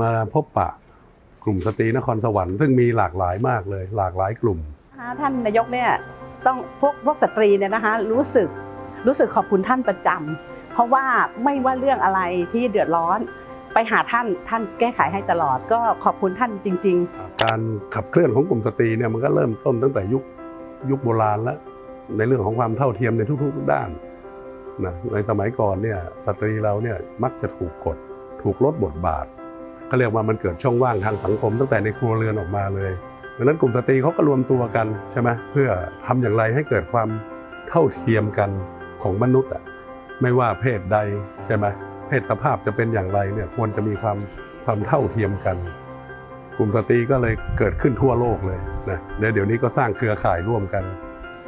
มาพบปะกลุ่มสตรีนครสวรรค์ซึ่งมีหลากหลายมากเลย หลากหลายกลุ่มนะคะท่านนายกเนี่ยต้องพวกพวกสตรีเนี่ยนะคะรู้สึกรู้สึกขอบคุณท่านประจำเพราะว่าไม่ว่าเรื่องอะไรที่เดือดร้อน ไปหาท่านท่านแก้ไขให้ตลอด ก็ขอบคุณท่านจริง ๆ การขับเคลื่อนของกลุ่มสตรีเนี่ยมันก็เริ่มต้นตั้งแต่ยุคยุคโบราณแล้วในเรื่องของความเท่าเทียมในทุกๆด้านนะในสมัยก่อนเนี่ยสตรีเราเนี่ยมักจะถูกกด ถูกลดบทบาท ก็เรียกว่ามันเกิดช่องว่างทางสังคมตั้งแต่ในครัวเรือนออกมาเลยดังนั้นกลุ่มสตรีเขาก็รวมตัวกันใช่ไหมเพื่อทำอย่างไรให้เกิดความเท่าเทียมกันของมนุษย์อะไม่ว่าเพศใดใช่ไหมเพศสภาพจะเป็นอย่างไรเนี่ยควรจะมีความความเท่าเทียมกัน กลุ่มสตรีก็เลยเกิดขึ้นทั่วโลกเลยนะเดี๋ยวนี้ก็สร้างเครือข่ายร่วมกัน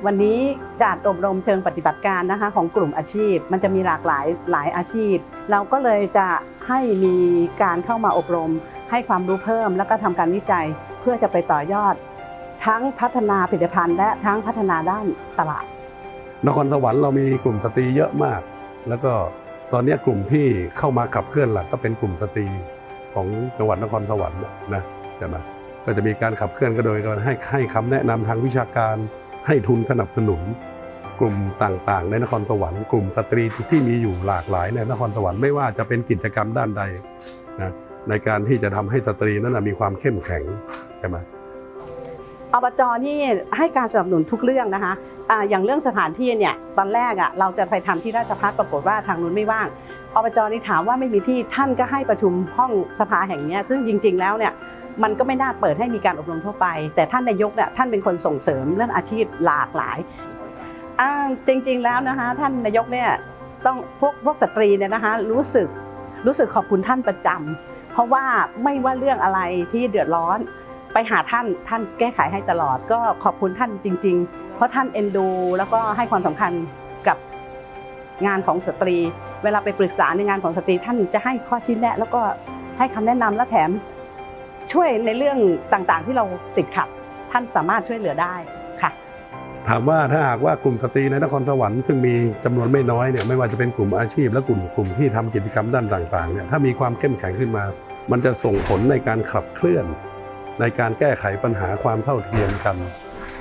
วันนี้การอบรมเชิงปฏิบัติการนะคะของกลุ่มอาชีพ มันจะมีหลากหลายหลายอาชีพ เราก็เลยจะให้มีการเข้ามาอบรม ให้ความรู้เพิ่ม แล้วก็ทำการวิจัยเพื่อจะไปต่อยอด ทั้งพัฒนาผลิตภัณฑ์ และทั้งพัฒนาด้านตลาด นครสวรรค์เรามีกลุ่มสตรีเยอะมาก แล้วก็ตอนนี้กลุ่มที่เข้ามาขับเคลื่อนหลักก็เป็นกลุ่มสตรีของจังหวัดนครสวรรค์นะใช่ไหมก็จะมีการขับเคลื่อนก็โดยการให้ให้คำแนะนำทางวิชาการ ให้ทุนสนับสนุน กลุ่มต่างๆ ในนครสวรรค์กลุ่มสตรีที่มีอยู่หลากหลายในนครสวรรค์ไม่ว่าจะเป็นกิจกรรมด้านใดนะในการที่จะทำให้สตรีนั้นมีความเข้มแข็งใช่ไหมอบจนี่ให้การสนับสนุนทุกเรื่องนะคะอ่าอย่างเรื่องสถานที่เนี่ยตอนแรกอะเราจะไปทำที่ราชพัฒปรากฏว่าทางนู้นไม่ว่าง อบจนี่ถามว่าไม่มีที่ท่านก็ให้ประชุมห้องสภาแห่งนี้ซึ่งจริง ๆ แล้วเนี่ยมันก็ไม่น่าเปิดให้มีการอบรมทั่วไป แต่ท่านนายกเนี่ยท่านเป็นคนส่งเสริมเรื่องอาชีพหลากหลายจริง ๆ แล้วนะคะท่านนายกเนี่ยต้องพวกพวกสตรีเนี่ยนะคะรู้สึกรู้สึกขอบคุณท่านประจำเพราะว่าไม่ว่าเรื่องอะไรที่เดือดร้อน ไปหาท่านท่านแก้ไขให้ตลอด ก็ขอบคุณท่านจริง ๆ เพราะท่านเอ็นดู แล้วก็ให้ความสำคัญ งานของสตรี เวลาไปปรึกษาในงานของสตรีท่านจะให้ข้อชี้แนะ แล้วก็ให้คำแนะนำและแถมช่วยในเรื่องต่างๆ ที่เราติดขัด ท่านสามารถช่วยเหลือได้ค่ะ ถามว่าถ้าหากว่ากลุ่มสตรีในนครสวรรค์ซึ่งมีจำนวนไม่น้อยเนี่ยไม่ว่าจะเป็นกลุ่มอาชีพ และกลุ่มกลุ่มที่ทำกิจกรรมด้านต่างๆเนี่ยถ้ามีความเข้มแข็งขึ้นมา มันจะส่งผลในการขับเคลื่อน ในการแก้ไขปัญหาความเท่าเทียมกัน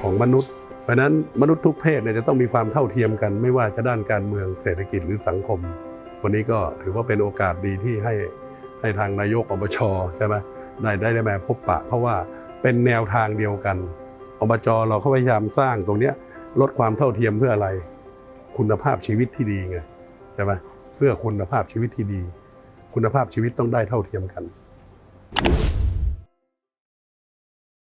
ของมนุษย์ เพราะนั้นมนุษย์ทุกเพศเนี่ยจะต้องมีความเท่าเทียมกัน ไม่ว่าจะด้านการเมืองเศรษฐกิจหรือสังคม วันนี้ก็ถือว่าเป็นโอกาสดีที่ให้ให้ทางนายกอบชใช่ไหมได้ได้ได้มาพบปะ เพราะว่าเป็นแนวทางเดียวกันอบจเราก็พยายามสร้างตรงเนี้ยลดความเท่าเทียมเพื่ออะไร คุณภาพชีวิตที่ดีไงใช่ไหมเพื่อคุณภาพชีวิตที่ดี คุณภาพชีวิตต้องได้เท่าเทียมกัน